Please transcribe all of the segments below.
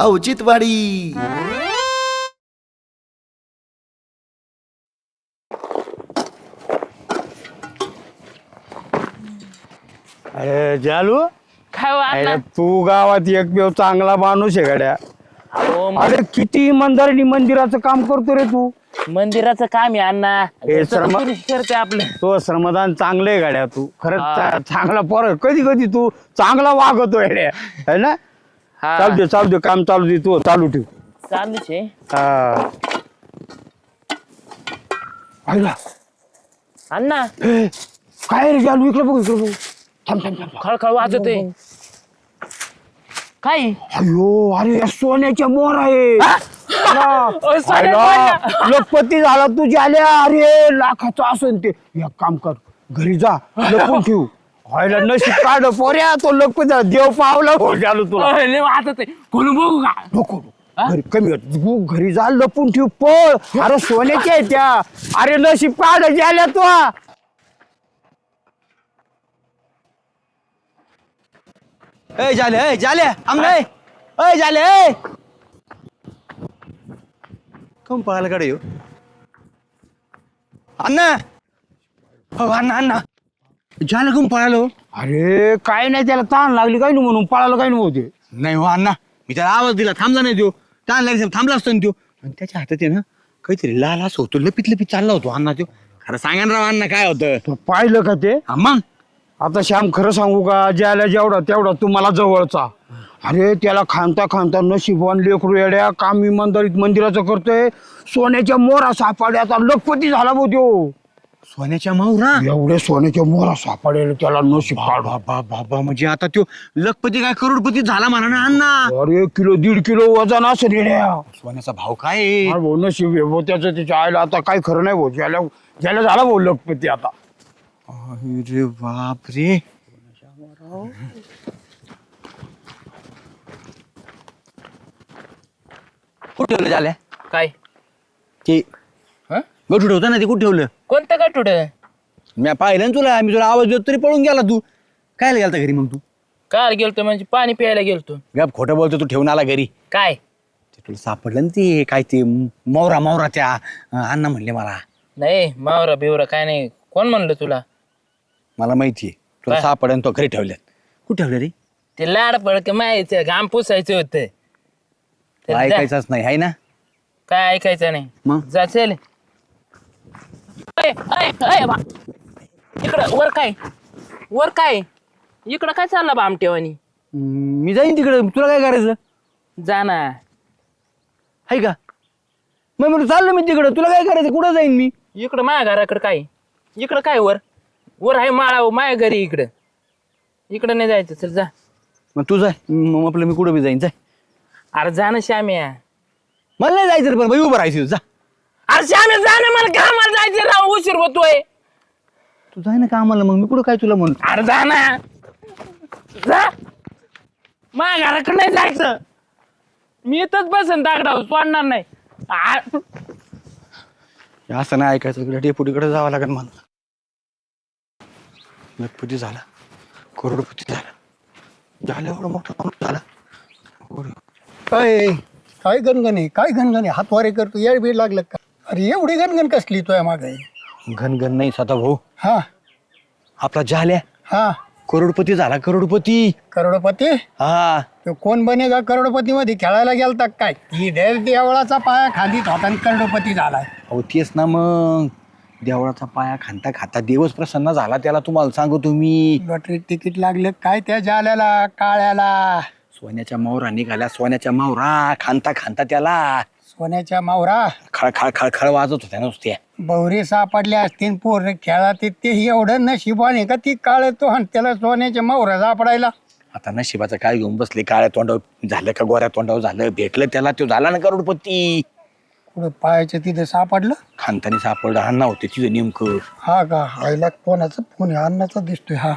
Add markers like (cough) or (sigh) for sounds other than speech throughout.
औचित्यवाडी. अरे जालू काय हो अरे? तू गावात एकमेव चांगला माणूस आहे गड्या. अहो, म- अरे किती इमानदारीने मंदिराचं काम करतो रे तू. मंदिराचं काम आहे अण्णा. हे श्रम- करते आपलं? तो श्रमदान चांगले गाड्या तू. खरंच हा. चा- चांगला पोर कधी कधी तू चांगला वागतो येड्या है ना? हा. चालू दे चालू दे काम चालू दे तू चालू ठेव. चालूच आहे. हा. आईला, अण्णा काय रे जालू इकडे बघ इकडे बघ. थांब थांब थांब. खळखळ वाजतोय काय? अयो अरे या सोन्याच्या मोर आहे. आईला, लखपती झाला तू आल्या. अरे लाखाचं असन ते. एक काम कर घरी जा लपून ठेवू. व्हायला नशीब काढ पोऱ्या तो झाला. देव पावला. हो झालो तुला. बघू का? नको घरी कमी होत. तू घरी जा लपून ठेव पळ. अरे सोन्याच्या आहे त्या. अरे नशीब काढ झाल्या तो. ए झाले ए झाले आमने ए झाले ए. कोण पळायला कडे येऊ? अण्णा. हो अण्णा अण्णा. झालं कोण पळालो. अरे काय नाही त्याला ताण लागली काय नाही म्हणून पळायला काय नाही होते नाही हो अण्णा मी त्याला आवाज दिला थांबला नाही तो. ताण लागली थांबला असतो ना तो. आणि त्याच्या हातात आहे ना काहीतरी लाल असं होतो लपित लपित चालला होतो अण्णा तो. खरं सांगा ना राव अण्णा काय होतं? तो पाहिलं का ते? हा मग? आता श्याम खरं सांगू का ज्याला जेवढा तेवढा तुम्हाला जवळचा. अरे त्याला खांता खांता नशिबवान लेकरू येड्या काम इमानदारीत मंदिराचं करतोय. सोन्याच्या मोरा सापाड्या आता लखपती झाला भाऊ त्यो सोन्याच्या माहुरा एवढे सोन्याच्या मोरा सापाडेल त्याला नशीब काढ बाबा बाबा म्हणजे आता तो लखपती काय करोडपती झाला म्हणा ना अण्णा. अरे किलो दीड किलो वजन असं येड्या सोन्याचा भाव काय? आहे? भाऊ नशीब आहे भाऊ त्याचं त्याच्या आईला आता काही खरं नाही भाऊ. ज्याला ज्याला झाला भाऊ लखपती आता. अरे बाप रे कुठे ठेवलं झाल्या काय? ते हं? गठू ठेवतं ना ते कुठे ठेवलं? कोणतं गाठोड मी पाहिलं ना तुला मी तुला आवाज देतो तरी पळून गेला तू. काय गेलता घरी मग तू? काय गेलतो म्हणजे पाणी प्यायला गेलतो. गप खोटं बोलतो तू ठेवून आला घरी. काय? ते तुला सापडलं ना ते काय ते मौरा मौरा त्या अं, अण्णा म्हणले मला. नाही मावरा बिवरा काय नाही. कोण म्हणलं तुला? मला माहितीये तुला काय? सापडलं तो घरी ठेवल्यात. कुठे ठेवलं रे? ते लाड पडक माहिती घाम पुसायचं होतं. जा. ऐकायचंच नाही आहे ना? काय ऐकायचं नाही. मग? जा चल. अय, अय, अय, बा. इकडं वर काय? वर काय? इकडं काय चाललं बा आमटेवानी मी जाईन तिकडे. तुला काय करायचं? जा ना. आहे का? मग म्हणून चाललो मी तिकडं. तुला काय करायचं? कुठं जाईन मी? इकडं माझ्या घराकडं काय? इकडं काय वर? वर आहे माळा माझ्या घरी इकडं. इकडं नाही जायचं चल जा. मग तू जाय मग आपलं मी कुठं बी जाईन. जाय अरे जा ना श्याम्या. मला नाही जायचं रे पण बाई उभं राहायचं. जा. अरे श्याम्या जा ना मला कामाला जायचं राव उशीर होतोय. तू जाय ना कामाला मग मी कुठं काय तुला म्हणतो? अरे जा ना. जा. माझ्या घराकडे नाही जायचं. मी इथंच बसन दागडाव सोडणार नाही. आ- हे असं नाही ऐकायचं इकडे डेपुटीकडे जावं लागेल मला. लखपती झाला. करोडपती झाला. झालं एवढं मोठं माणूस झाला. काय काय गणगण काय गणगण हातवारे करतो येळ बीड लागलं का? एवढी गणगण कसली तुया मागे? घनघन नाही सदा भाऊ. हा. आपला झाल्या हा. करोडपती झाला करोडपती. करोडपती? हा. तो कोण बनेगा करोडपती मध्ये खेळायला गेलता काय? ती देव देवळाचा पाया खांदीत होता आणि करोडपती झालाय. अहो तेच ना मग. देवळाचा पाया खांता खाता देवच प्रसन्न झाला त्याला तुम्हाला सांगू तुम्ही लॉटरी तिकीट लागलं काय त्या जाल्याला काळ्याला? सोन्याच्या मावरा निघाल्या सोन्याच्या मावरा खांता खांता त्याला. सोन्याच्या मावरा. खळ खळ खळ खळ वाजत होत्या नुसत्या. बवरे सापडल्या असतील पोर खेळात ते एवढं नशिबाने का ती काळ तो आणि त्याला सोन्याच्या मावरा सापडायला? आता नशिबाचं काय घेऊन बसले? काळ्या तोंडावर झालं का गोऱ्या तोंडावर झालं? भेटलं त्याला तो झाला ना करोडपती. कुठं पायाच्या तिथं सापडलं? खानतानी सापडलं अण्णा होते तिथं नेमकं. हा का? आईला कोणाचा फोन आहे? अन्नाचा दिसतोय हा.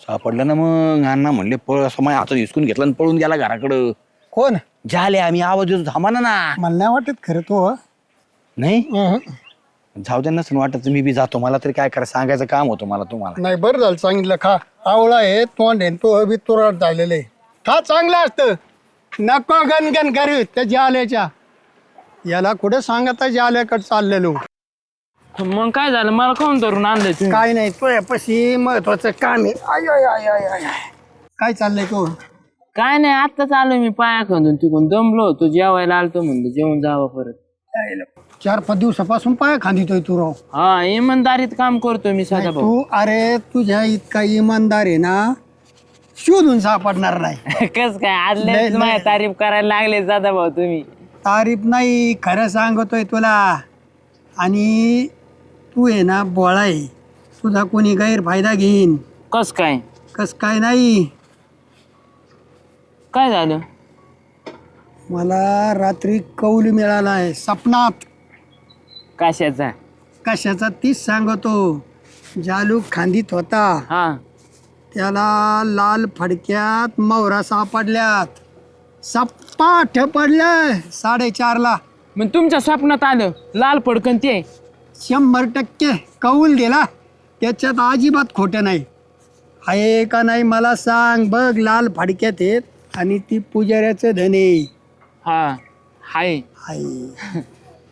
सापडलं ना मग? अण्णा म्हणले पळ असं माझ्या हातात हिसकून घेतलं आणि पळून गेला घराकडं. कोण? झाले आम्ही आवाज देतो थांबा ना ना. मला नाही वाटत खरं तो. हं. नाही. जाऊ द्या नसेल वाटत मी बी जातो. मला तरी काय करा सांगायचं काम होतं मला तुम्हाला. नाही बरं झालं सांगितलं. खा आवळा आहे तोंड आहे तो बी तुरट झालेलं आहे. खा चांगलं असतं. नको गणगण करू त्या जाल्याच्या याला कुठे सांगता जाल्याकडे चाललेलो? मग काय झालं? मला कोण धरून आणलं तुम्ही? काय नाही तुझ्यापाशी महत्वाचं काम आहे. आय, आय, आय, आय, आय. काय चाललंय तू? काय नाही आत्ताच आलो मी पाया खांदून तिकडून दमलो होतो जेवायला आलतो म्हणलं जेवण जावं परत. चार पाच दिवसापासून पाय खांदितोय तू राव. हा इमानदारीत काम करतो मी साधा भाऊ. तू अरे तुझ्या इतका इमानदार आहे ना शोधून सापडणार नाही. (laughs) कस काय. माझ्या तारीफ करायला लागले साधा भाऊ तुम्ही. तारीफ नाही खरं सांगतोय तुला. आणि तू आहे ना बोळा आहे. तुझा कोणी गैरफायदा घेईन. कस काय? कस काय नाही. काय झालं? मला रात्री कौल मिळाला आहे सपनात. कशाचा? कशाचा तीच सांगतो. जालू खांदीत होता. हा. त्याला लाल फडक्यात मौरा सापडल्यात. सपाट पडल्या साडेचारला. मग तुमच्या स्वप्नात आलं लाल पडकन ते? शंभर टक्के कौल दिला त्याच्यात अजिबात खोटं नाही. आहे का नाही मला सांग बघ लाल फाडक्यात आहेत आणि ती पुजाऱ्याचं धन आहे. हा हाय. आहे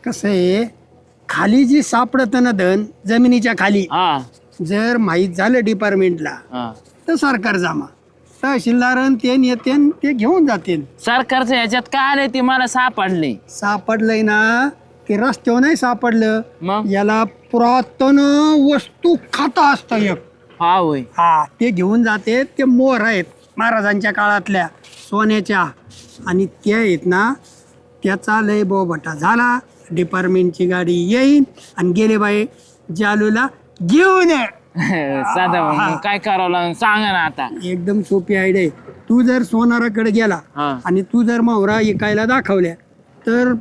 कसं आहे? खाली जी सापडतं ना धन जमिनीच्या खाली हा. जर माहीत झालं डिपार्टमेंटला हा. तर सरकार जमा. तहसीलदारन ते येते ते घेऊन जातील सरकारचं ह्याच्यात काय आले ते मला सापडले सापडलंय ना ते रस्त्यावर नाही सापडलं. मग? याला पुरातन वस्तू खाता असतं एक. हा होय. हा ते घेऊन जाते ते मोर आहेत. महाराजांच्या काळातल्या सोन्याच्या. आणि ते आहेत ना त्याचा लय बोबटा झाला. डिपार्टमेंटची गाडी येईन आणि गेले बाई जालूला घेऊन ये. (laughs) साधा भाऊ मग काय करावं लागेल? सांगा ना आता. एकदम सोपी आयडिया आहे. तू जर सोनाराकडे गेला हा. आणि तू जर मोहरा इकायला दाखवल्या तर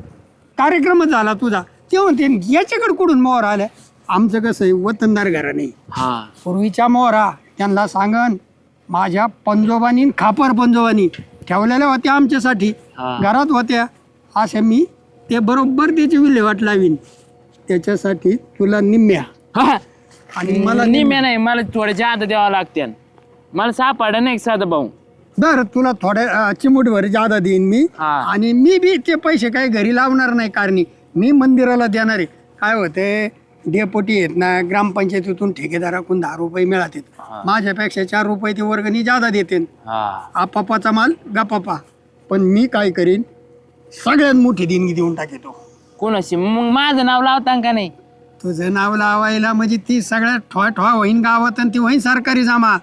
कार्यक्रमच झाला तुझा. ते म्हणते याच्याकडे कुठून मोहरा आल्या? आमचं कसं आहे वतनदार घरा नाही हा. पूर्वीच्या मोहरा त्यांना सांगन माझ्या पंजोबानी न खापर पंजोबानी ठेवलेल्या होत्या आमच्यासाठी. हा. घरात होत्या. अशा मी ते बरोबर त्याची विल्हेवाट लावीन. त्याच्यासाठी तुला निम्म्या. हा. आणि मला निम्या नाही मला थोडे जादा द्यावं लागते. मला सापडा नाही साधा भाऊ? बरं तुला थोड्या चिमूटभर जादा देईन मी. हा. आणि मी बी ते पैसे काही घरी लावणार नाही कारणी. मी मंदिराला देणार आहे. काय होते डेपोटी आहेत ना ग्रामपंचायतीतून ठेकेदाराकडून दहा रुपये मिळतात माझ्यापेक्षा चार रुपये ते वर्गणी जादा देते हा. आपापाचा माल गपापा. पण मी काय करीन? सगळ्यात मोठी देणगी देऊन टाकेतो कोणाशी? मग माझं नाव लावता का नाही? तुझं नाव लावायला म्हणजे ती सगळ्यात ठोवा ठोवा होईन गावात आणि ती होईन सरकारी जमा.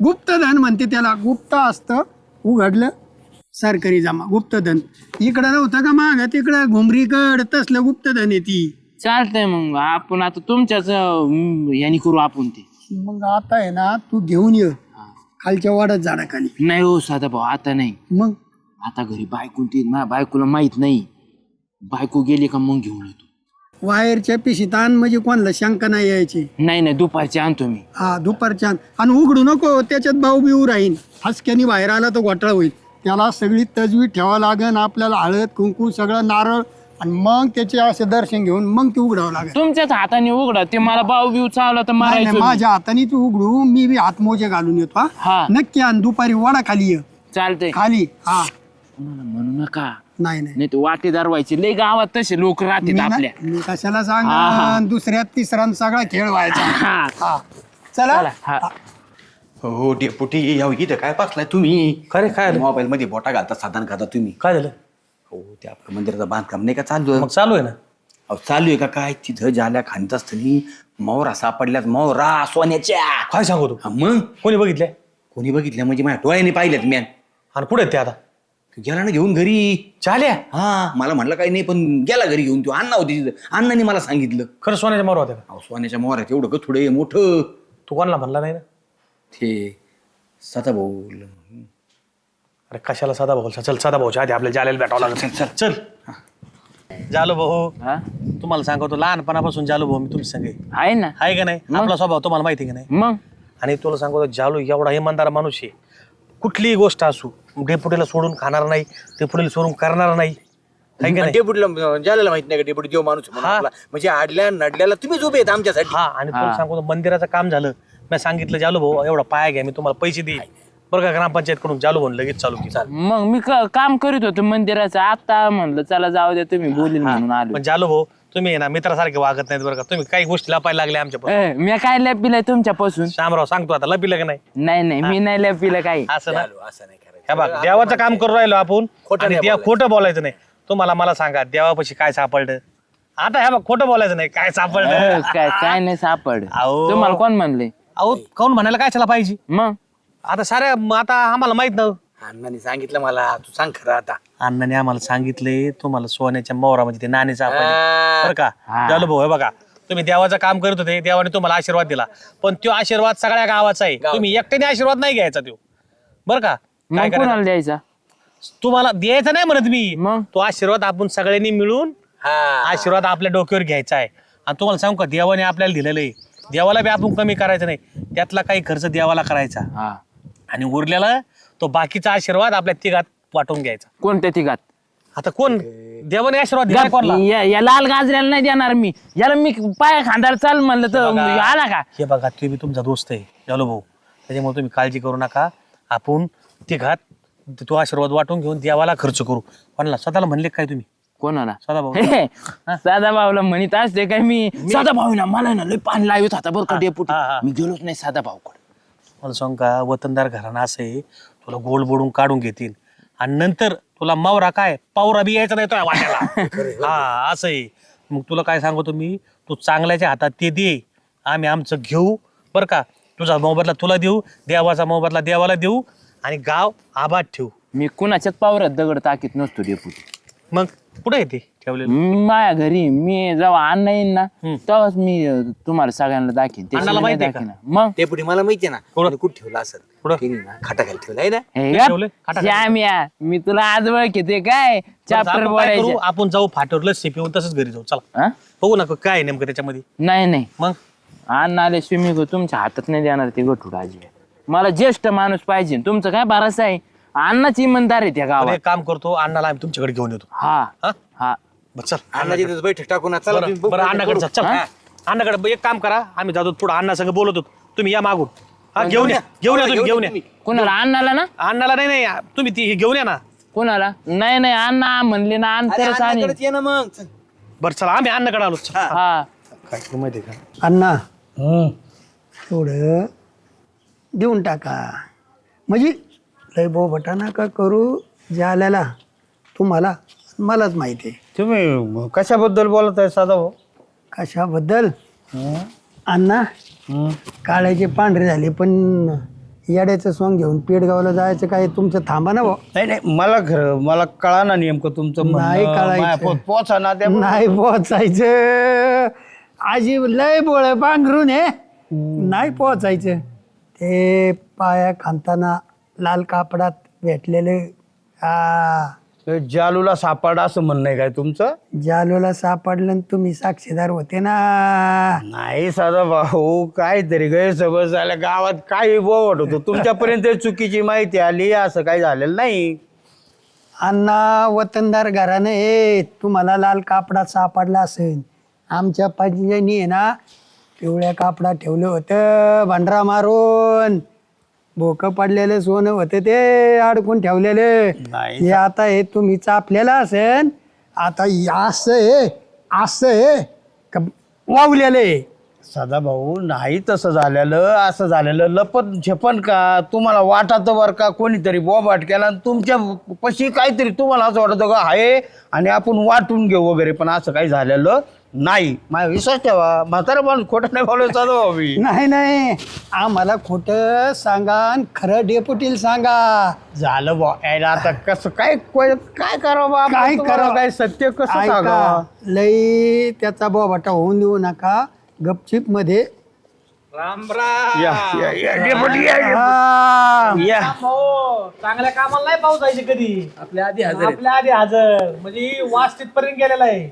गुप्तधन म्हणते त्याला. गुप्त असतं उघडलं सरकारी जमा. गुप्तधन. इकडं नव्हतं का माग? तिकडं घुमरीकड तसलं गुप्तधन आहे ती. चालतंय मग. आपण आता तुमच्याच अं, यानी करू आपण ते. मग आता आहे ना तू घेऊन ये. खालच्या वाड्यात झाडाखाली. नाही हो साधा भाऊ आता नाही. मग? आता घरी बायकून ते ना बायकोला माहीत नाही. बायको गेली का मग घेऊन येतो. वायरच्या पिशीत आण म्हणजे कोणाला शंका नाही यायची. नाही नाही दुपारची आणतो मी. हा दुपारच्या आणि. उघडू नको त्याच्यात भाऊ बिऊ राहीन. हसक्यानी बाहेर आला तर घोटाळा होईल. त्याला सगळी तजवीज ठेवावं लागेल आपल्याला हळद कुंकू सगळं नारळ आणि मग त्याचे असे दर्शन घेऊन मग ते उघडावं लागेल. तुमच्याच हाताने उघडा ते मला बाऊ बिऊ चावला तर नाही, नाही, मारायचं मी. माझ्या हाताने तू उघडू मी बी हातमोजे घालून येतो हा. हा. नक्की आणि दुपारी वडा खाली ये. चालतंय. खाली हा. कोणाला म्हणू नका. नाही नाही. नाही तर वाटेदार व्हायचे लय गावात तसे लोक मी राहतात ना- आपल्या. मी कशाला हा, सांग हा. दुसऱ्या तिसरा सगळा खेळ व्हायचा. हा हा. चला. चला, हा. हो डेपुटी याव इथं काय पासलाय तुम्ही? काय रे, काय आलं? मोबाईल मध्ये बोटा घालता साधन खाता तुम्ही. काय झालं? हो ते आपलं मंदिराचं बांधकाम नाही का चालू मग चालू आहे ना. अहो चालू आहे का काय? तिथं ज्याला खांत असताना मोहरा सापडल्यात मोहरा सोन्याच्या. काय सांगू तू? हा, मग? कोणी बघितलंय? कोणी बघितल्या? म्हणजे माझ्या डोळ्याने पाहिल्यात मॅन आणि कुठे आहेत ते आता. गेला ना घेऊन घरी? चाल्या? हा मला म्हणलं काही नाही पण गेला घरी घेऊन तो. अण्णा होती तिथं. अण्णाने मला सांगितलं. खरं सोन्याच्या मारू होत्या का? अहो सोन्याच्या मोहरात एवढं कथुडे मोठं. तू कोणाला म्हणला नाही ना? ते सता भाऊ अरे कशाला साधा भाऊ चल साधा भाऊच्या आधी आपल्याला जालेला भेटावं लागेल. चल चल. जालो भाऊ हा? तुम्हाला सांगतो लहानपणापासून जालो भाऊ मी तुमच्या संगे. आहे ना. आहे का नाही? आपला स्वभाव तुम्हाला माहिती का नाही? मग? आणि तुला सांगतो जालू एवढा इमानदार माणूस आहे. कुठलीही गोष्ट असू डेपुटीला सोडून खाणार नाही डेपुटीला सोडून करणार नाही. आहे का नाही? डेपुटीला ज्याला माहीत नाही का देव माणूस आहे म्हणून हा. आपला. म्हणजे आडल्या नडल्याला तुम्हीच उभे आहेत आमच्यासाठी. हा आणि तुला सांगतो मंदिराचं काम झालं. मी सांगितलं जालो भाऊ एवढा पाया घ्या मी तुम्हाला पैसे देईल बरं का ग्रामपंचायत कडून चालू म्हणून लगेच चालू केलं. मग मी क- काम करीत होतो मंदिराचं आता म्हणलं चला जाऊ द्या तुम्ही बोलील म्हणून आलो. पण चालू भाऊ तुम्ही आहे ना मित्रासारखे वागत नाहीत बरं का. तुम्ही काही गोष्टी लपायला लागल्या आमच्या ए, मी काय लपिलंय तुमच्यापासून? शामराव सांगतो आता लपिलं का नाही नाही नाही मी नाही लपिलं काही. असं ना? हे बघ देवाचं काम करू राहिलो आपण. आणि देव खोटं बोलायचं नाही. तुम्हाला मला सांगा देवापाशी काय सापडलं? आता ह्या बघ खोटं बोलायचं नाही काय अ, सापडलं काय काय नाही सापड अहो. तुम्हाला कोण म्हणले? अहो काऊन म्हणायला काय चला पाहिजे? मग? आता साऱ्या म- आता आम्हाला माहीत नव्हतं. अण्णाने सांगितलं मला तू सांग खरं आता. अण्णाने आम्हाला सांगितले तुम्हाला सोन्याच्या मोहरामध्ये ते नाणे सापडले. बरं का? हा. झालं भाऊ हे बघा. तुम्ही देवाचं काम करत होते देवाने तुम्हाला आशीर्वाद दिला. पण तो आशीर्वाद सगळ्या गावाचा आहे. तुम्ही एकट्याने आशीर्वाद नाही घ्यायचा तो. बरं का? काय मग करायचं? कोणाला द्यायचा? तुम्हाला द्यायचा नाही म्हणत मी. मग? तो आशीर्वाद आपण सगळ्यांनी मिळून आशीर्वाद आपल्या डोक्यावर घ्यायचा आहे. आणि तुम्हाला सांगू का देवाने आपल्याला दिलेलं आहे. देवाला बी आपण कमी करायचं नाही. त्यातला काही खर्च देवाला करायचा. हा. आणि उरलेला तो बाकीचा आशीर्वाद आपल्या तिघात वाटून घ्यायचा. कोणत्या तिघात? आता कोण? देवाने आशीर्वाद दिला कोणला? या या लाल गाजऱ्याला नाही देणार मी. याला मी पाया खांदार चाल म्हणलं तर आला का? हे बघा ते बी तुमचा दोस्त आहे जालो भाऊ. त्याच्यामुळे तुम्ही काळजी करू नका. आपण तिघात तो आशीर्वाद वाटून घेऊन देवाला खर्च करू. कोणाला? स्वतःला म्हणले काय तुम्ही? कोणाला? सदाभाऊ. हे, साधा भाऊला म्हणत असते काय मी? साधा भाऊ ना मला ना लय पाणी लावत होता बरं का डेपुटी. हा, हा. मी गेलोच नाही साधा भाऊकडे. मला सांग का वतनदार घराणं असं आहे तुला गोल बोडून काढून घेतील. आणि नंतर तुला मावरा काय पावरा बी यायचा नाही तो वाट्याला. (laughs) हा असं आहे. मग तुला काय सांगतो मी तू चांगल्याच्या हातात ते दे आम्ही आमचं घेऊ. बरं का तुझा मोबदला तुला देऊ देवाचा मोबदला देवाला देऊ आणि गाव आबाद ठेवू. मी कुणाच्याच पावरात दगड टाकीत नसतो डेपुटी. मग कुठे येते. ठेवलेलं माझ्या घरी मी जेव्हा अण्णा येईन ना. तेव्हाच मी अं, तुम्हाला सगळ्यांना दाखीन ते अण्णाला शिवाय नाही माहिती आहे का? दाखीन. मग ते पुढे मला माहितीये ना कुठं? कुठं ठेवलं असेल कुठं? तिने ना खाटाखाली ठेवलं आहे ना हे ते गप. ठेवलंय? खाटाखाली. श्याम्या मी तुला आज ओळखते काय बरं, चाप्टर आपण काय करू? बोलायचे आपण जाऊ फाटवर लस्सी पिऊन तसंच घरी जाऊ चला हा? बघू ना काय आहे नेमकं त्याच्यामध्ये नाही नाही मग अण्णा आले स्विमिंग तुमच्या हातात नाही देणार ते गठुड आजी मला ज्येष्ठ माणूस पाहिजे तुमचं काय बारास आहे अण्णाच इमानदार आहे त्या आपण गावात एक काम करतो अण्णाला आम्ही तुमच्याकडे घेऊन येतो हा हा हा बरं, चल. अण्णाची तिथं बैठक टाकू ना चला. बरं बरं अण्णाकडे करू. जा, चल. हा? अण्णाकडे एक काम करा. आम्ही जातो पुढे अण्णा सगळं बोलत होतो. तुम्ही या मागून. हा घेऊन या. घेऊन या. तुम्ही घेऊन या. कोणाला? अण्णाला ना? अण्णाला नाही नाही. तुम्ही ती घेऊन या ना. कोणाला? नाही नाही. अण्णा म्हणले ना अरे अंतरच आणि अण्णाकडेच ये ना मग. चल. बरं चला. आम्ही अण्णाकडे आलो. चल. हा. काय करू माहिती आहे का? अण्णा. थोडं देऊन टाका. म्हणजे लय बोबटा नका करू? जाल्याला तुम्हाला मलाच माहिती आहे. तुम्ही कशाबद्दल बोलत आहे साधा भाऊ? कशाबद्दल? अण्णा काळ्याचे पांढरे झाले पण येड्याचं सॉंग घेऊन पेडगावला जायचं काय तुमचं थांबा ना भाऊ. नाही नाही मला खरं मला कळा ना नेमकं तुमचं म्हणणं. नाही कळायचं. माया पोचा ना त्या नाही पोचायचं. आजी लय बोळ पांघरून हे. नाही पोचायचं. ते पाया खांताना लाल कापडात भेटलेले हा जालूला सापडा असं म्हणणं आहे काय तुमचं? जालोला सापडलं आणि तुम्ही साक्षीदार होते ना. नाही साधा भाऊ काहीतरी गैरसमज झाल्या गावात काही बोवट होतो. तुमच्यापर्यंत चुकीची माहिती आली असं काही झालेलं नाही. अण्णा वतनदार घरानं हे तुम्हाला लाल कापडात सापडला असेल. आमच्या पंजनी आहे ना पिवळ्या कापडात ठेवलं होतं भांडरा मारून. भोकं पडलेलं सोनं होतं ते अडकून ठेवलेलं. नाही. हे आता हे तुम्ही चापलेलं असेल आता हे असं हे असं हे का वावलेलं. साधा भाऊ नाही तसं झालेलं असं झालेलं लपत झेपन का? तुम्हाला वाटत बरं का? कोणीतरी बोबाट केला आणि तुमच्या पशी काहीतरी तुम्हाला असं वाटतं का आहे आणि आपण वाटून घेऊ वगैरे. पण असं काही झालेलं नाही. माझा विश्वास ठेवा. म्हातारा माणूस खोटं नाही साधा भाऊ मी नाही नाही. आम्हाला खोटं सांगा आणि खरं डेपुटील सांगा. झालं बा यायला आता कसं काय कोय- काय करावं बा आपण? काय तुम्हाला करावं? काय सत्य कसं ऐका सांगावं? लई त्याचा बोबाटा होऊन देऊ नका. गपचिपमध्ये या या या डेपुटी, या, या. हा, चांगल्या कामाला नाही पाऊस जायचे कधी. आपल्या आधी हजर आपल्या आधी हजर. म्हणजे वास तिथपर्यंत गेलेला आहे.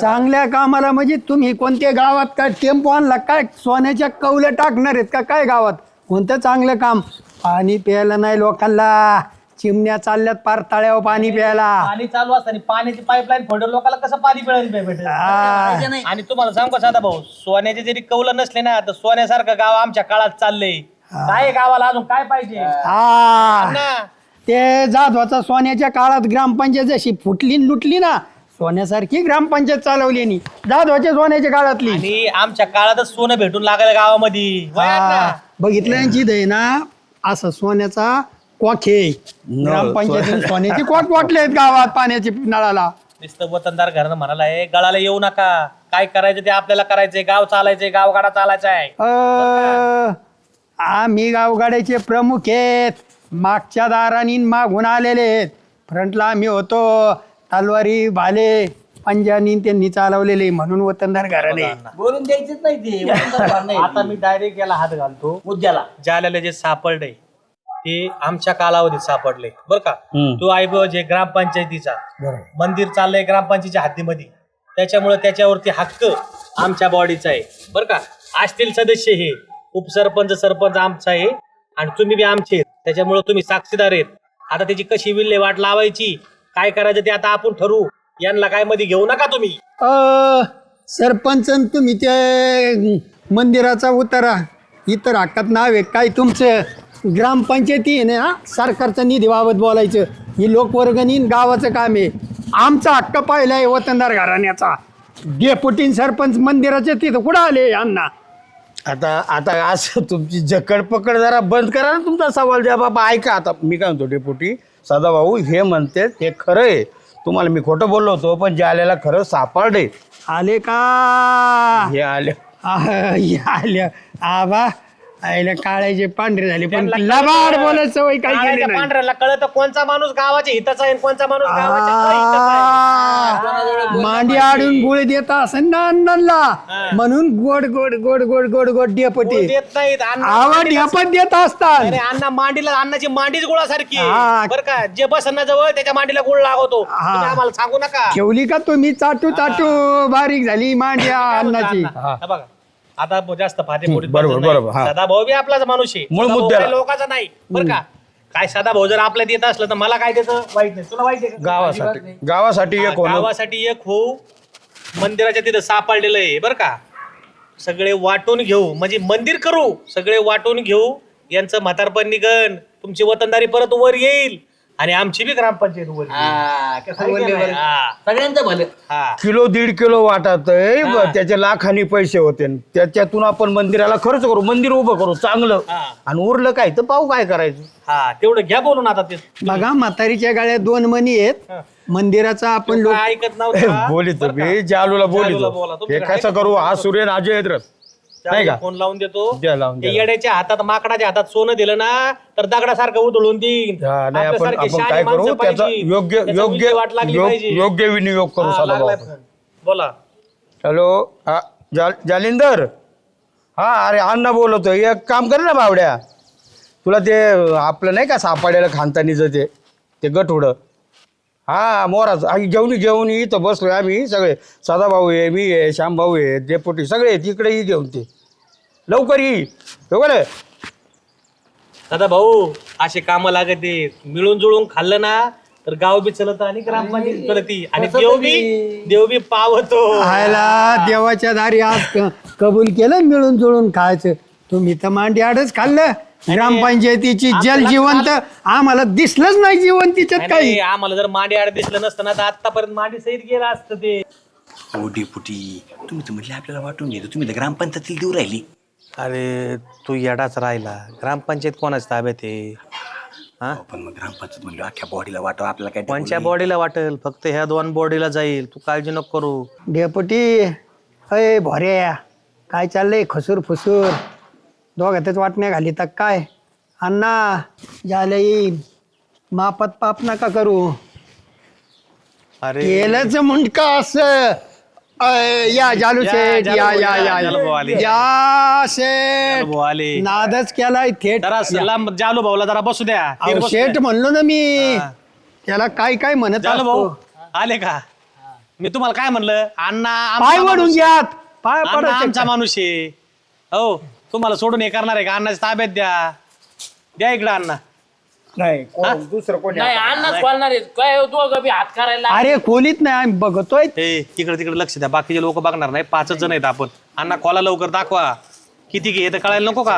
चांगल्या कामाला म्हणजे तुम्ही कोणत्या गावात काय टेम्पो आणला काय सोन्याच्या कौल्या टाकणार आहेत का? काय गावात? कोणतं चांगलं काम? पाणी प्यायला नाही लोकांना. चिमण्या चालल्यात पार तळ्यावर पाणी प्यायला. पाणी चालू असताना पाण्याची पाईपलाईन फोडून लोकांना कसं पाणी भेटेल हा. आणि तुम्हाला सांगू का साधा भाऊ सोन्याचे जरी कौलं नसले ना तर सोन्यासारखं गाव आमच्या काळात चाललंय. काय आहे गावाला अजून? काय पाहिजे? हा. ना ते जाधवाचा सोन्याच्या काळात ग्रामपंचायत जशी फुटली न लुटली ना सोन्यासारखी ग्रामपंचायत चालवली नी जाधवाच्या सोन्याच्या काळातली. आणि आमच्या काळातच सोनं भेटून लागलं गावामध्ये. वय अण्णा. हा. बघितलं यांची दे ना असं सोन्याचा कॉखे ग्रामपंचायतीने (laughs) सोन्याची कॉक वाटले आहेत गावात पाण्याची नळाला. नुसतं वतनदार घरानं म्हणाला आहे गळाला येऊ नका. काय करायचं ते आपल्याला करायचंय. गाव चालायचंय गावगाडा चालायचा आहे अ, आम्ही गावगाड्याचे प्रमुख आहेत. मागच्या दारानी मागून आलेले आहेत. फ्रंटला आम्ही होतो. तलवारी भाले पंजानी त्यांनी चालवलेले म्हणून वतनदार घराने. बोलून द्यायचीच नाही ते. वतनदार (laughs) नाही. आता मी डायरेक्ट याला हात घालतो. मुद्द्याला. ज्याला जे सापडले ते आमच्या कालावधीत सापडले. बर का? तो ऐवज जे ग्रामपंचायतीचा. मंदिर चाललंय ग्रामपंचायतीच्या हद्दीमध्ये. त्याच्यामुळे त्याच्यावरती हक्क आमच्या बॉडीचा आहे. बर का? असतील सदस्य हे. उपसरपंच सरपंच आमचा आहे आणि तुम्ही बी आमचे आहेत. त्याच्यामुळे तुम्ही साक्षीदार आहेत. आता त्याची कशी विल्हेवाट लावायची? काय करायचं ते आता आपण ठरवू. यांना काय मध्ये घेऊ नका तुम्ही. अ, सरपंच अन तुम्ही ते मंदिराचा उतारा. इतर हक्कात नाव आहे. काय तुमचं? ग्रामपंचायती आहे ना सरकारचा निधीबाबत बोलायचं. ही लोकवर्गणी न गावाचं काम आहे. आमचा हक्क पाहिला आहे वतनदार घराण्याचा. डेपुटीन सरपंच मंदिराच्या तिथं कुठं आले अण्णा आता आता असं तुमची जकड पकड जरा बंद करा ना तुमचा सवाल. द्या बाबा ऐका आता. मी काय म्हणतो डेपुटी सदाभाऊ हे म्हणते हे खरं आहे. तुम्हाला मी खोटं बोललो होतो पण जे आलेला खरं सापडे आले का? हे आले. आल्या आबा आईला काळाचे पांढरे झाले पण लबाड बोलायचं सवय केली नाही. पांढऱ्याला कळत कोणचा माणूस गावाच्या हिताचा आहे आणि कोणचा माणूस गावाच्या अहिताचा आहे. आ, मांडी आडून गुळ देता असं ना अण्णांना. म्हणून गोड गोड गोड गोड गोड गोड डेपटी देत नाहीत. मांडीला- ढेपत देत असतात. अरे अण्णा मांडीला अन्नाची मांडीच गुळासारखी हा. बर का जे बसना जवळ त्याच्या मांडीला गुळ लागवतो. हा. तुम्ही आम्हाला सांगू नका. ठेवली का तुम्ही? चाटू चाटू. बारीक झाली मांड्या (laughs) अन्नाची हा बघा. आता जास्त मोठी बरोबर, बरोबर, हा. सदा भाऊ बी आपलाच माणूस आहे. मूळ सदाभाऊ मुद्द्याला. काही लोकांचा नाही. बर का? काय सदा भाऊ जर आपल्या देत असलं तर मला काय त्याचं वाईट नाही. तुला वाईट आहे का? गावासाठी. गावासाठी हा, एक होणं. गावासाठी एक होऊ. मंदिराच्या तिथं सापडलेलं आहे. बर का? सगळे वाटून घेऊ. म्हणजे मंदिर करू. सगळे वाटून घेऊ. यांचं म्हातारपण निघन. तुमची वतनदारी परत वर येईल. आणि आमची बी ग्रामपंचायत वर येईल. हा, कसं बोलले नाही? बरं. हा, सगळ्यांचं भलं हा. किलो दीड किलो वाटत. त्याचे लाखानी पैसे होते त्याच्यातून आपण मंदिराला खर्च करू मंदिर उभं करू चांगलं हा. आणि उरलं काय तर पाहू काय करायचं हा तेवढं घ्या बोलून आता ते बघा म्हातारीच्या गाड्यात दोन मणी आहेत मंदिराचा आपण लोक काय ऐकत नव्हतं बोलित बरं का? मी जालूला जालूला बोला. बोलितो हे कसं करू? हा सूर्य अजय हैदरच नाही का? फोन लावून देतो. द्या लावून ते द्या. येड्याच्या हातात माकडाच्या हातात सोनं दिलं ना तर दगडासारखं उधळून देईन. हा, नाही आपण आपल्यासारखी आपण शहाणी काय करू? माणसं त्याचा पाहिजे. योग्य त्याचा योग्य विल्हेवाट लागली योग- पाहिजे. योग्य विनियोग करू हा, साधा लागलाय भाऊ फोन. बोला. हॅलो हा जाल- जालिंदर? हा अरे अण्णा बोलवतो एक काम कर ना बावड्या. तुला ते आपलं नाही का सापाड्याला खानतानीचं ते ते गठुडं? हा मोराच. घेऊन घेऊन इथं बसलोय आम्ही. सगळे सदाभाऊ आहे मी आहे श्यामभाऊ आहे डेपुटी सगळे आहेत. इकडे ये घेऊन ते. लवकर ये. बरोबर दादा भाऊ असे काम लागत मिळून जुळून खाल्लं ना तर गाव बी चलत आणि ग्रामपंचायत चलती. आणि देव बी देव बी पावतो. खायला देवाच्या दारी आज क- कबूल केलं मिळून जुळून खायचं? तुम्ही तर मांडी आडच खाल्लं. ग्रामपंचायतीची जल जिवंत आम्हाला दिसलंच नाही जीवन तिच्यात काही नाही, आम्हाला जर मांडी आड दिसलं नसतं ना तर आतापर्यंत मांडी सहित गेलं असतं ते. हो डेपुटी तुम्ही तर म्हटले आपल्याला वाटून घेतो तुम्ही तर ग्रामपंचायतील देऊ राहिली. अरे तू येडाच राहिला. ग्रामपंचायत कोणाच ताब्यात आहे? हा? हो, पण मग ग्रामपंचायत म्हणलं अख्ख्या बॉडीला वाटावं आपल्याला काय कोणच्या बॉडीला वाटेल? फक्त ह्या दोन बॉडीला जाईल. तू काळजी नको करू. डेपुटी अय भोऱ्या काय चाललंय? खसूर फुसूर. दोघातच वाटण्या घाली तर काय? अण्णा झालं येईल मापात पाप नका करू. अरे. केलंच मुंडका असं. अय, या जालू या, शेठ जालू या भाऊ, या या, या जालू भाऊ आले. या शेठ. भाऊ आले. नादच केलाय थेट. जरा जालू भाऊला जरा बसू द्या. तीन अहो, बसू शेठ द्या. म्हणलो ना मी. हा. त्याला काय काय म्हणत जालू भाऊ असतो? आले का? मी तुम्हाला काय म्हणलं? अण्णा आमचा पाय वडून माणूस- घ्यात. पाय अण्णा पडायचे आमचा? माणूस आहे. हो. तुम्हाला सोडून हे करणार आहे का? अण्णाच्या ताब्यात द्या. द्या इकडं अण्णा. नाही कोण- दुसरं कोणी नाही अन्नच बोलणार आहेत. काय दोघं बी हात करायला अरे खोलीत नाही आम्ही बघतोय. हे तिकडे तिकडे लक्ष द्या. बाकीचे लोक बघणार नाही. पाचच जण आहेत आपण. अण्णा खोला लवकर दाखवा. किती घे? तर कळायला नको का?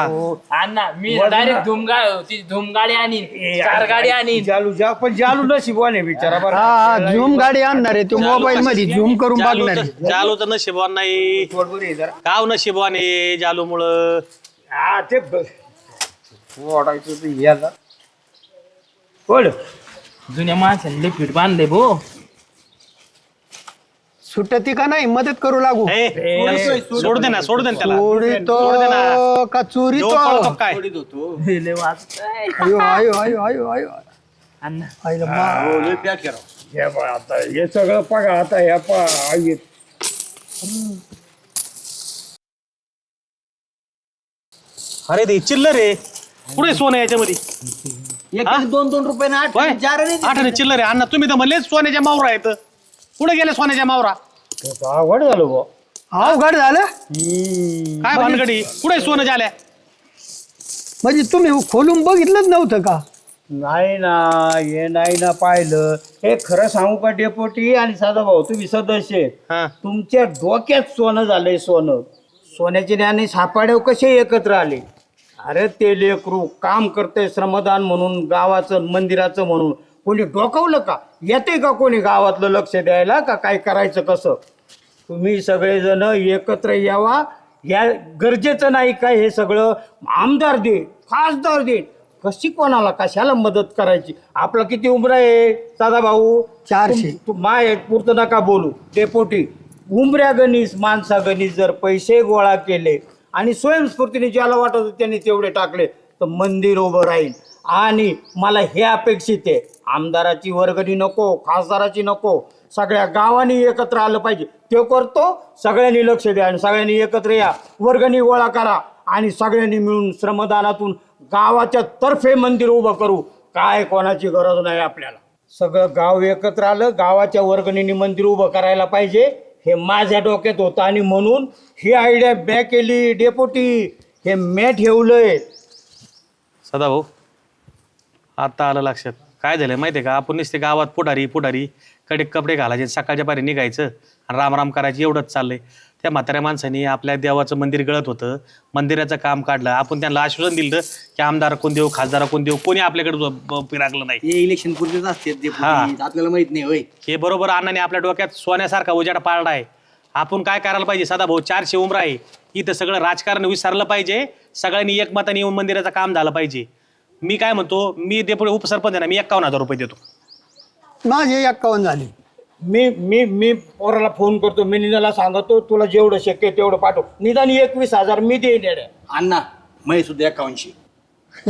अण्णा मी डायरेक्ट धुमगाडी ती धुमगाडी आणीन चार गाडी आणीन. जालू जा पण जालू नशिबवान आहे बिचारा बरं हा हा झूम गाडी आणणार आहे तो मोबाईल मध्ये झूम करून जालू बघणार आहे. जालू तर नशिबवान नाही. बरोबर आहे जरा. गाव नशिबवान आहे जालू मुळे हा ते ब- ओढायचं तर याला. बोल जुन्या माणसाने लिपिट बांधले भो. सुटती का नाही? मदत करू लागू. सोड दे ना सोड दे ना त्याला. चोरी तो सोड दे ना. का चोरी तो पळतो काय? लय वाचतंय. अयो अण्णा. आईला मा- हो, लय पॅक करा. हे बघ आता हे सगळं बघा आता ह्या पा आई- अरे ते चिल्लर आहे. कुठे सोनं याच्यामध्ये? एक एक दोन दोन रुपये ना आठ होय? चार नाही आठ आणि चिल्लर आहे. अण्णा तुम्ही तर म्हणले सोन्याच्या मावरा आहेत. कुठे गेले सोन्याच्या मावरा? अवघड झालं बुवा. अवघड झालं? काय भानगडी? कुठे सोनं झाल्या? म्हणजे तुम्ही खोलून बघितलंच नव्हतं का? नाही ना हे नाही ना पाहिलं. हे खरं सांगू का डेपोटी आणि साधा भाऊ तुम्ही सदस्य आहेत. हा. तुमच्या डोक्यात सोनं झालंय सोनं. सोन्याचे ज्ञानी सापाडेव कसे एकत्र आले? अरे ते लेकरू काम करते श्रमदान म्हणून गावाचं मंदिराचं म्हणून. कोणी डोकावलं का? येते का कोणी गावातलं लक्ष द्यायला का काय करायचं कसं? तुम्ही सगळेजण एकत्र यावा. या गरजेचं नाही काय हे सगळं? आमदार दे खासदार दे. कशी कोणाला कशाला मदत करायची? आपला किती उमरा आहे साधा भाऊ? चारशे. तू माय पुरतं नका बोलू. डेपोटी. उमऱ्या गणीस माणसा गणीस जर पैसे गोळा केले आणि स्वयंस्फूर्तीने ज्याला वाटत होतं त्यांनी तेवढे टाकले तर मंदिर उभं राहील. आणि मला हे अपेक्षित आहे आमदाराची वर्गणी नको खासदाराची नको. सगळ्या गावांनी एकत्र आलं पाहिजे. ते करतो सगळ्यांनी लक्ष द्या आणि सगळ्यांनी एकत्र या. वर्गणी गोळा करा आणि सगळ्यांनी मिळून श्रमदानातून गावाच्या तर्फे मंदिर उभं करू. काय कोणाची गरज नाही आपल्याला. सगळं गाव एकत्र आलं गावाच्या वर्गणीने मंदिर उभं करायला पाहिजे. हे माझ्या डोक्यात होतं आणि म्हणून ही आयडिया बॅ केली डेपोटी हे मॅ ठेवलंय. सदा भाऊ आता आलं लक्षात. काय झालं माहिती आहे का? आपण नुसते गावात पुढारी पुढारी कडे कपडे घालायचे सकाळच्या पारी निघायचं आणि रामराम करायची एवढंच चाललंय. त्या म्हाताऱ्या माणसाने आपल्या देवाचं मंदिर गळत होतं. मंदिराचं काम काढलं. आपण त्यांना आश्वासन दिलं की आमदार कोण देऊ खासदार कोण देऊ कोणी आपल्याकडे ब- ब- फिराकलं नाही. हे इलेक्शन पुरतेच असते ते हा. आपल्याला माहीत नाही होय. हे बरोबर अण्णाने आपल्या डोक्यात सोन्यासारखा उजाड पाळला आहे. आपण काय करायला पाहिजे? सदा भाऊ चारशे उमरा आहे. इथं सगळं राजकारण विसरलं पाहिजे. सगळ्यांनी एकमताने येऊन मंदिराचं काम झालं पाहिजे. मी काय म्हणतो मी डेपुटी उपसरपंच आहे ना मी एक्कावन्न हजार रुपये देतो. माझे एक्कावन्न झाले. मी मी मी पोराला फोन करतो मी निनाला सांगतो तुला जेवढं शक्य आहे तेवढं पाठव. निदान एकवीस हजार मी देईन येड्या. अण्णा मै सुद्धा एकावन्नशे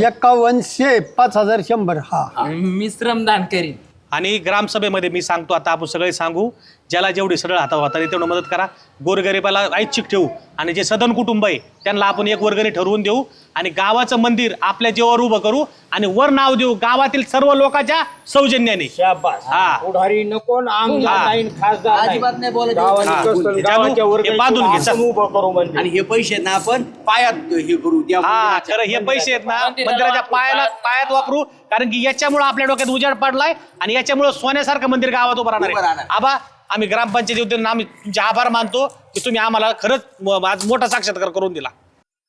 एक्कावन्नशे पाच हजार शंभर हा. मी श्रमदान करीन. आणि ग्रामसभेमध्ये मी सांगतो आता आपण सगळे सांगू ज्याला जेवढी सरळ हाता हाताने तेवढं मदत करा गोरगरिबाला ऐच्छिक ठेवू आणि जे सदन कुटुंब आहे त्यांना आपण एक वर्गणी ठरवून देऊ आणि गावाचं मंदिर आपल्या जीवावर उभं करू आणि वर नाव देऊ गावातील सर्व लोकांच्या सौजन्याने शाबास हा. पुढारी नको न आमदार हा. नाही न खासदार नाही. अजिबात नाही बोलायचं. गावाने हा. कसं हे गावाच्या जालू, हे वर्गणीतून बांधून घे, आपण. उभं करू म्हणजे आणि हे पैसे ना आपण पायात हे करू त्या हा मंदिराच्या. खरं हे पैसे आहेत ना मंदिराला मंदिराच्या वापरू, पायाला पायात वापरू कारण की याच्यामुळे आपल्या डोक्यात उजाड पडलाय आणि याच्यामुळे सोन्यासारखं मंदिर गावात उभं राहणार उभं आहे राहणार. आबा आम्ही ग्रामपंचायत वतीने आम्ही तुमचे आभार मानतो की तुम्ही आम्हाला खरंच आज मोठा साक्षात्कार करून दिला.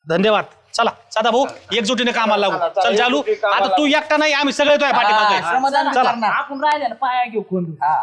धन्यवाद. चला सदा भाऊ एकजुटीने कामाला लागू. चल चालू आता तू एकटा नाही आम्ही सगळे तो हा, पाठीमागे. चला. आपण राहिल्या पाया घेऊ कोण हा.